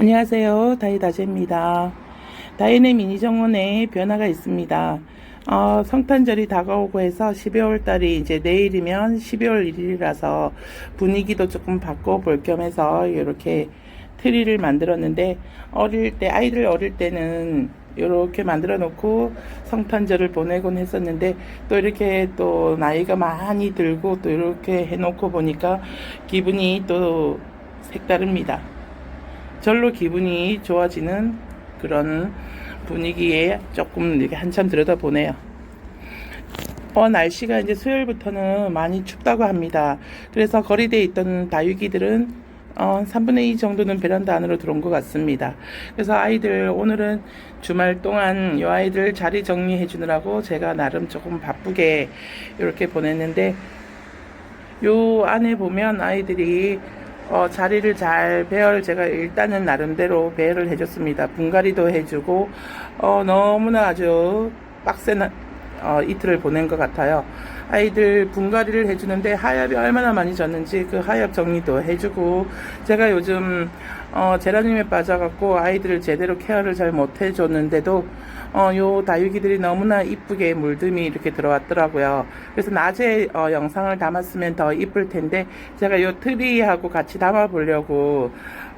안녕하세요. 다이다제입니다. 다이네 미니 정원에 변화가 있습니다. 어, 성탄절이 다가오고 해서 12월 달이 이제 내일이면 12월 1일이라서 분위기도 조금 바꿔볼 겸 해서 이렇게 트리를 만들었는데 어릴 때 아이들 어릴 때는 이렇게 만들어 놓고 성탄절을 보내곤 했었는데 또 이렇게 또 나이가 많이 들고 또 이렇게 해놓고 보니까 기분이 또 색다릅니다. 절로 기분이 좋아지는 그런 분위기에 조금 이렇게 한참 들여다보네요. 어, 날씨가 이제 수요일부터는 많이 춥다고 합니다. 그래서 거리대에 있던 다육이들은 어, 3분의 2 정도는 베란다 안으로 들어온 것 같습니다. 그래서 아이들 오늘은 주말 동안 이 아이들 자리 정리해 주느라고 제가 나름 조금 바쁘게 이렇게 보냈는데 요 안에 보면 아이들이 어, 자리를 잘 배열 제가 일단은 나름대로 배열을 해줬습니다. 분갈이도 해주고 어, 너무나 아주 빡센 어, 이틀을 보낸 것 같아요. 아이들 분갈이를 해주는데 하엽이 얼마나 많이 졌는지 그 하엽 정리도 해주고 제가 요즘 어, 제라늄에 빠져갖고 아이들을 제대로 케어를 잘 못 해줬는데도 어, 요 다육이들이 너무나 이쁘게 물듬이 이렇게 들어왔더라고요. 그래서 낮에 어, 영상을 담았으면 더 이쁠 텐데 제가 요 트리하고 같이 담아 보려고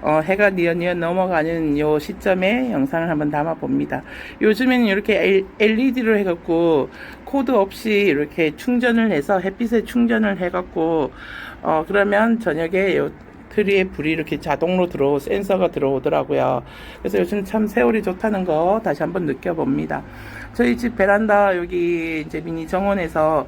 어, 해가 니언니언 넘어가는 요 시점에 영상을 한번 담아 봅니다. 요즘에는 이렇게 LED로 해갖고 코드 없이 이렇게 충전을 해서 햇빛에 충전을 해갖고 어, 그러면 저녁에 요 트리에 불이 이렇게 자동으로 들어오 센서가 들어오더라고요. 그래서 요즘 참 세월이 좋다는 거 다시 한번 느껴봅니다. 저희 집 베란다 여기 이제 미니 정원에서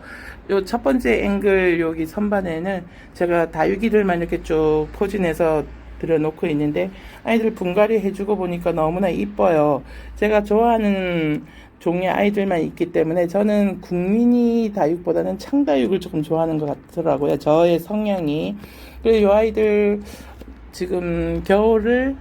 요 첫 번째 앵글 여기 선반에는 제가 다육이들만 이렇게 쭉 포진해서 들여놓고 있는데 아이들 분갈이 해주고 보니까 너무나 이뻐요. 제가 좋아하는 종의 아이들만 있기 때문에 저는 국민이 다육보다는 창다육을 조금 좋아하는 것 같더라고요. 저의 성향이. 그리고 이 아이들 지금 겨울을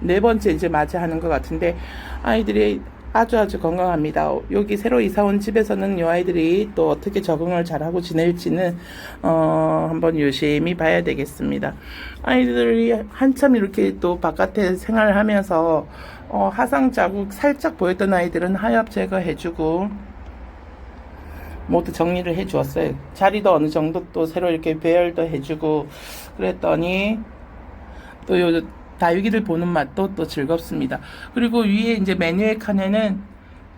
네 번째 이제 맞이하는 것 같은데 아이들이 아주 아주 건강합니다. 여기 새로 이사 온 집에서는 이 아이들이 또 어떻게 적응을 잘하고 지낼지는 어 한번 유심히 봐야 되겠습니다. 아이들이 한참 이렇게 또 바깥에 생활을 하면서 어 화상 자국 살짝 보였던 아이들은 하엽 제거해주고 모두 정리를 해 주었어요. 자리도 어느 정도 또 새로 이렇게 배열도 해주고 그랬더니 또 요 다육이를 보는 맛도 또 즐겁습니다. 그리고 위에 이제 메뉴의 칸에는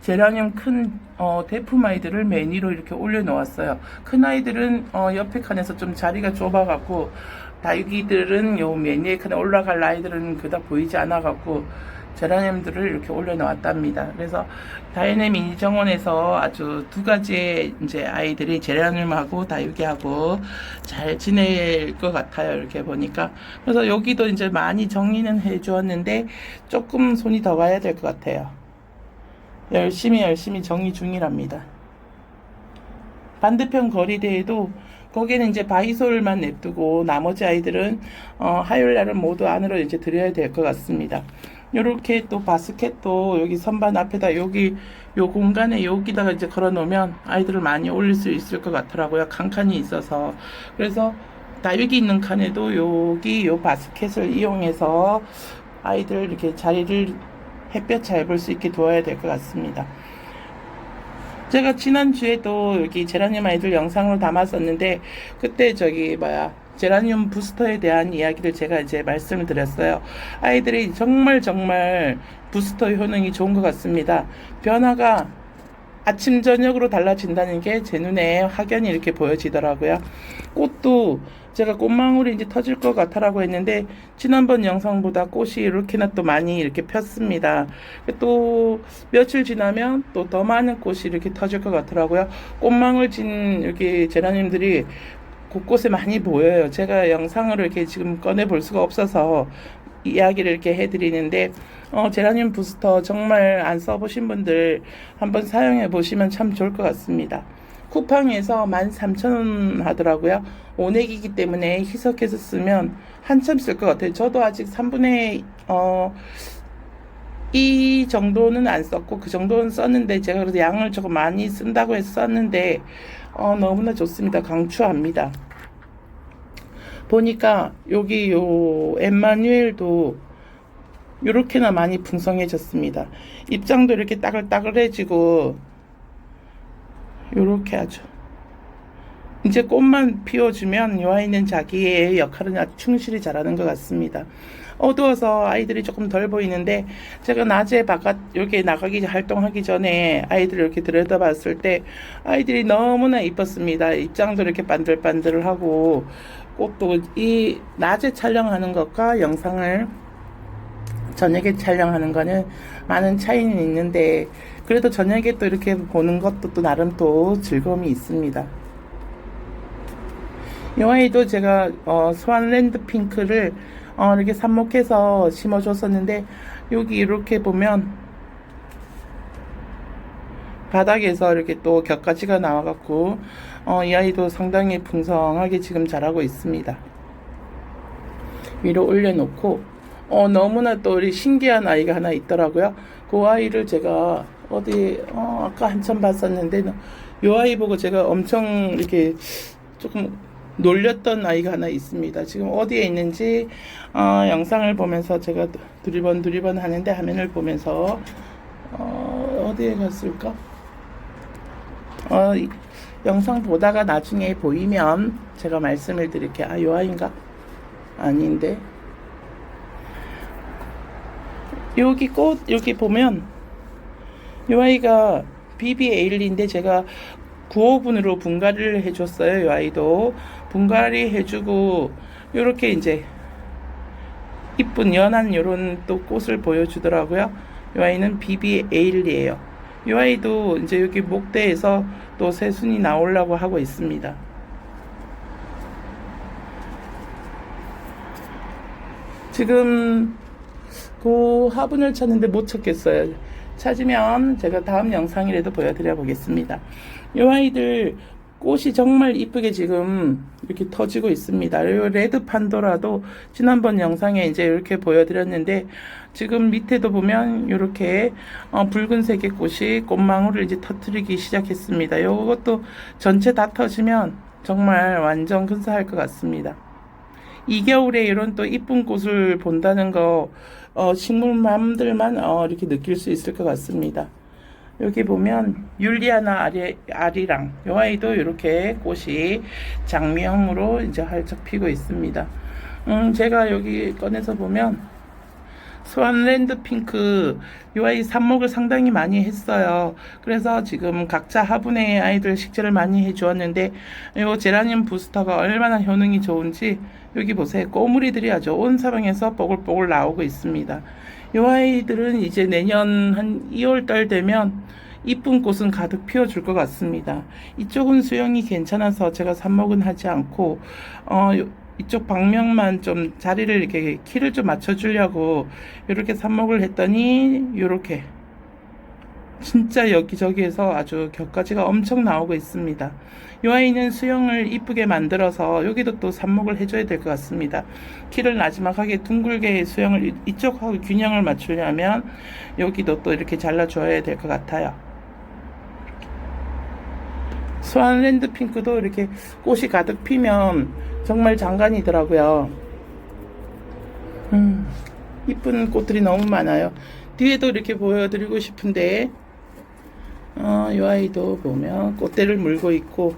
제라늄 큰 어, 대품 아이들을 메뉴로 이렇게 올려놓았어요. 큰 아이들은 어, 옆에 칸에서 좀 자리가 좁아갖고 다육이들은 요 메뉴의 칸에 올라갈 아이들은 그닥 보이지 않아갖고 제라늄들을 이렇게 올려놓았답니다. 그래서 다이네 미니 정원에서 아주 두 가지의 이제 아이들이 제라늄하고 다육이하고 잘 지낼 것 같아요. 이렇게 보니까. 그래서 여기도 이제 많이 정리는 해 주었는데 조금 손이 더 가야 될 것 같아요. 열심히 열심히 정리 중이랍니다. 반대편 거리대에도 거기는 이제 바이솔만 냅두고 나머지 아이들은 어, 화요일 날은 모두 안으로 이제 드려야 될 것 같습니다. 요렇게 또 바스켓도 여기 선반 앞에다 여기 요 공간에 여기다가 이제 걸어 놓으면 아이들을 많이 올릴 수 있을 것 같더라고요. 칸칸이 있어서. 그래서 다육이 있는 칸에도 여기 요 바스켓을 이용해서 아이들 이렇게 자리를 햇볕 잘 볼 수 있게 두어야 될 것 같습니다. 제가 지난주에도 여기 제라늄 아이들 영상으로 담았었는데 그때 저기 뭐야 제라늄 부스터에 대한 이야기를 제가 이제 말씀을 드렸어요. 아이들이 정말 정말 부스터 효능이 좋은 것 같습니다. 변화가 아침 저녁으로 달라진다는 게 제 눈에 확연히 이렇게 보여지더라고요. 꽃도 제가 꽃망울이 이제 터질 것 같아라고 했는데 지난번 영상보다 꽃이 이렇게나 또 많이 이렇게 폈습니다. 또 며칠 지나면 또 더 많은 꽃이 이렇게 터질 것 같더라고요. 꽃망울 진 이렇게 제라늄들이 곳곳에 많이 보여요. 제가 영상으로 이렇게 지금 꺼내 볼 수가 없어서 이야기를 이렇게 해드리는데 어, 제라늄 부스터 정말 안 써보신 분들 한번 사용해 보시면 참 좋을 것 같습니다. 쿠팡에서 13,000원 하더라고요. 오넥이기 때문에 희석해서 쓰면 한참 쓸 것 같아요. 저도 아직 3분의 어, 이 정도는 안 썼고 그 정도는 썼는데 제가 그래도 양을 조금 많이 쓴다고 해서 썼는데 어, 너무나 좋습니다. 강추합니다. 보니까 여기 요 엠마뉴엘도 요렇게나 많이 풍성해졌습니다. 입장도 이렇게 따글따글해지고 요렇게 하죠. 이제 꽃만 피워주면 이 아이는 자기의 역할은 아주 충실히 잘하는 것 같습니다. 어두워서 아이들이 조금 덜 보이는데 제가 낮에 바깥 여기 나가기 활동하기 전에 아이들을 이렇게 들여다봤을 때 아이들이 너무나 이뻤습니다. 입장도 이렇게 반들반들하고 꽃도 이 낮에 촬영하는 것과 영상을 저녁에 촬영하는 거는 많은 차이는 있는데 그래도 저녁에 또 이렇게 보는 것도 또 나름 또 즐거움이 있습니다. 이 아이도 제가 어, 스완랜드 핑크를 어, 이렇게 삽목해서 심어줬었는데 여기 이렇게 보면 바닥에서 이렇게 또 격가지가 나와갖고 어, 이 아이도 상당히 풍성하게 지금 자라고 있습니다. 위로 올려놓고 어, 너무나 또 우리 신기한 아이가 하나 있더라고요. 그 아이를 제가 어디 어, 아까 한참 봤었는데 이 아이 보고 제가 엄청 이렇게 조금 놀렸던 아이가 하나 있습니다. 지금 어디에 있는지 어, 영상을 보면서 제가 두리번 두리번 하는데 화면을 보면서 어, 어디에 갔을까? 어, 이- 영상 보다가 나중에 보이면 제가 말씀을 드릴게요. 아, 요 아이인가? 아닌데. 여기 꽃, 여기 보면, 요 아이가 BB8인데 제가 9호분으로 분갈이를 해줬어요. 요 아이도. 분갈이 해주고, 요렇게 이제, 이쁜 연한 요런 또 꽃을 보여주더라고요. 요 아이는 BB8이에요. 요 아이도 이제 여기 목대에서 또 새순이 나오려고 하고 있습니다. 지금 그 화분을 찾는데 못 찾겠어요. 찾으면 제가 다음 영상이라도 보여드려 보겠습니다. 이 아이들 꽃이 정말 이쁘게 지금 이렇게 터지고 있습니다. 이 레드 판도라도 지난번 영상에 이제 이렇게 보여드렸는데 지금 밑에도 보면 이렇게 어, 붉은색의 꽃이 꽃망울을 이제 터트리기 시작했습니다. 이것도 전체 다 터지면 정말 완전 근사할 것 같습니다. 이 겨울에 이런 또 이쁜 꽃을 본다는 거 어, 식물맘들만 어, 이렇게 느낄 수 있을 것 같습니다. 여기 보면 율리아나 아리, 아리랑 요 아이도 이렇게 꽃이 장미형으로 이제 활짝 피고 있습니다. 음, 제가 여기 꺼내서 보면 스완랜드 핑크 요 아이 삽목을 상당히 많이 했어요. 그래서 지금 각자 화분에 아이들 식재를 많이 해주었는데 요 제라늄 부스터가 얼마나 효능이 좋은지 여기 보세요. 꼬물이들이 아주 온 사방에서 뽀글뽀글 나오고 있습니다. 요 아이들은 이제 내년 한 2월 달 되면 이쁜 꽃은 가득 피워줄 것 같습니다. 이쪽은 수영이 괜찮아서 제가 삽목은 하지 않고 어 요- 이쪽 방면만 좀 자리를 이렇게 키를 좀 맞춰주려고 이렇게 삽목을 했더니 이렇게 진짜 여기저기에서 아주 격가지가 엄청 나오고 있습니다. 이 아이는 수영을 이쁘게 만들어서 여기도 또 삽목을 해줘야 될 것 같습니다. 키를 나지막하게 둥글게 수영을 이- 이쪽하고 균형을 맞추려면 여기도 또 이렇게 잘라줘야 될 것 같아요. 스완랜드 핑크도 이렇게 꽃이 가득 피면 정말 장관이더라고요. 음, 이쁜 꽃들이 너무 많아요. 뒤에도 이렇게 보여드리고 싶은데, 어, 이 아이도 보면 꽃대를 물고 있고,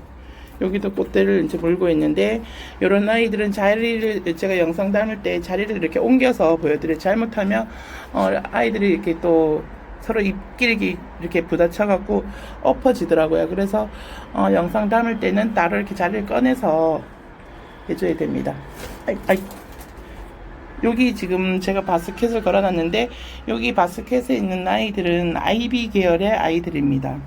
여기도 꽃대를 이제 물고 있는데, 이런 아이들은 자리를, 제가 영상 담을 때 자리를 이렇게 옮겨서 보여드려요. 잘못하면, 어, 아이들이 이렇게 또 서로 입끼리 이렇게 부딪혀갖고 엎어지더라고요. 그래서, 어, 영상 담을 때는 따로 이렇게 자리를 꺼내서 해줘야 됩니다. 아이, 아이. 여기 지금 제가 바스켓을 걸어놨는데 여기 바스켓에 있는 아이들은 아이비 계열의 아이들입니다.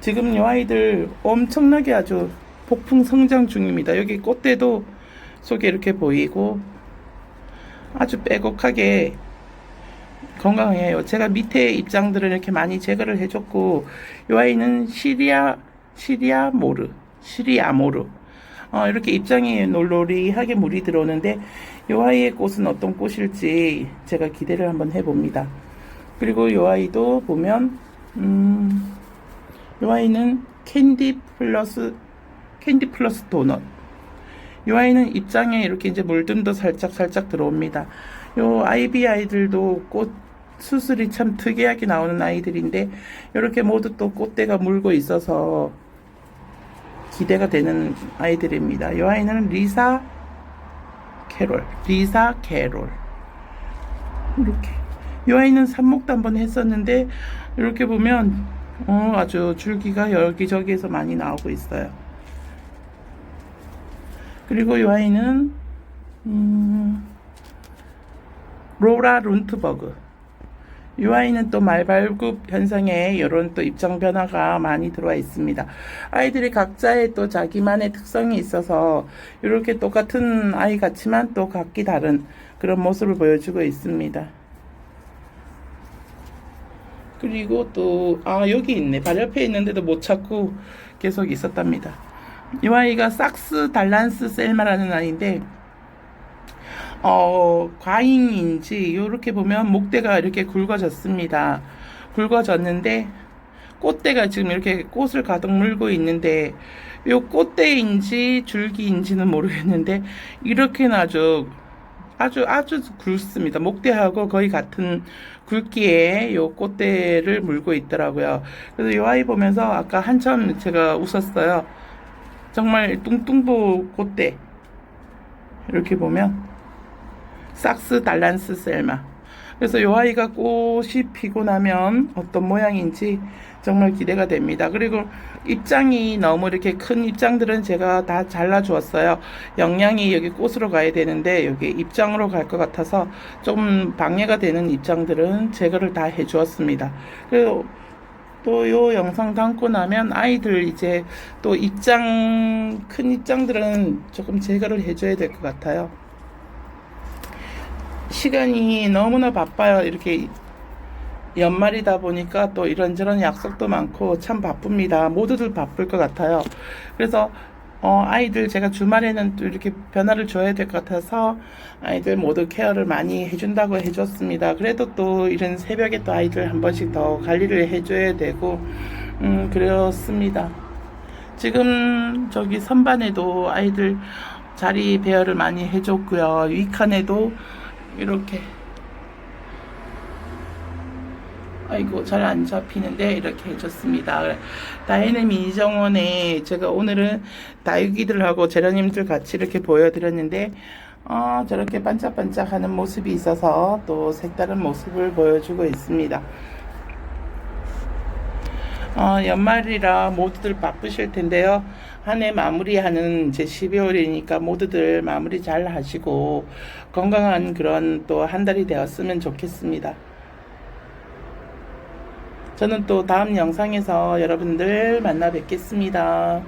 지금 이 아이들 엄청나게 아주 폭풍 성장 중입니다. 여기 꽃대도 속에 이렇게 보이고 아주 빼곡하게 건강해요. 제가 밑에 입장들을 이렇게 많이 제거를 해줬고 이 아이는 시리아 시리아 모르 시리아 모르 어, 이렇게 입장이 놀놀이하게 물이 들어오는데 이 아이의 꽃은 어떤 꽃일지 제가 기대를 한번 해봅니다. 그리고 이 아이도 보면 음, 이 아이는 캔디 플러스 캔디 플러스 도넛. 이 아이는 입장에 이렇게 이제 물듬도 살짝 살짝 들어옵니다. 요 아이비 아이들도 꽃 수술이 참 특이하게 나오는 아이들인데 이렇게 모두 또 꽃대가 물고 있어서 기대가 되는 아이들입니다. 이 아이는 리사 캐롤, 리사 캐롤. 이렇게. 이 아이는 삽목도 한번 했었는데 이렇게 보면 어, 아주 줄기가 여기저기에서 많이 나오고 있어요. 그리고 이 아이는 음, 로라 룬트버그. 이 아이는 또 말발굽 현상에 이런 또 입장 변화가 많이 들어와 있습니다. 아이들이 각자의 또 자기만의 특성이 있어서 이렇게 똑같은 아이 같지만 또 각기 다른 그런 모습을 보여주고 있습니다. 그리고 또, 아, 여기 있네. 발 옆에 있는데도 못 찾고 계속 있었답니다. 이 아이가 삭스 달란스 셀마라는 아이인데, 어, 과잉인지, 이렇게 보면 목대가 이렇게 굵어졌습니다. 굵어졌는데, 꽃대가 지금 이렇게 꽃을 가득 물고 있는데, 요 꽃대인지 줄기인지는 모르겠는데, 이렇게는 아주, 아주, 아주 굵습니다. 목대하고 거의 같은 굵기에 요 꽃대를 물고 있더라고요. 그래서 요 아이 보면서 아까 한참 제가 웃었어요. 정말 뚱뚱보 꽃대. 이렇게 보면, 삭스 달란스 셀마. 그래서 이 아이가 꽃이 피고 나면 어떤 모양인지 정말 기대가 됩니다. 그리고 입장이 너무 이렇게 큰 입장들은 제가 다 잘라 주었어요. 영양이 여기 꽃으로 가야 되는데 여기 입장으로 갈 것 같아서 좀 방해가 되는 입장들은 제거를 다 해 주었습니다. 그리고 또요 영상 담고 나면 아이들 이제 또 입장 큰 입장들은 조금 제거를 해줘야 될 것 같아요. 시간이 너무나 바빠요. 이렇게 연말이다 보니까 또 이런저런 약속도 많고 참 바쁩니다. 모두들 바쁠 것 같아요. 그래서 어, 아이들 제가 주말에는 또 이렇게 변화를 줘야 될 것 같아서 아이들 모두 케어를 많이 해준다고 해줬습니다. 그래도 또 이런 새벽에 또 아이들 한 번씩 더 관리를 해줘야 되고 음 그렇습니다. 지금 저기 선반에도 아이들 자리 배열을 많이 해줬고요. 위칸에도 이렇게 아이고 잘 안 잡히는데 이렇게 해줬습니다. 다이내믹 이정원에 제가 오늘은 다육이들하고 제라님들 같이 이렇게 보여드렸는데 어, 저렇게 반짝반짝하는 모습이 있어서 또 색다른 모습을 보여주고 있습니다. 어, 연말이라 모두들 바쁘실 텐데요. 한 해 마무리하는 이제 12월이니까 모두들 마무리 잘 하시고 건강한 그런 또 한 달이 되었으면 좋겠습니다. 저는 또 다음 영상에서 여러분들 만나 뵙겠습니다.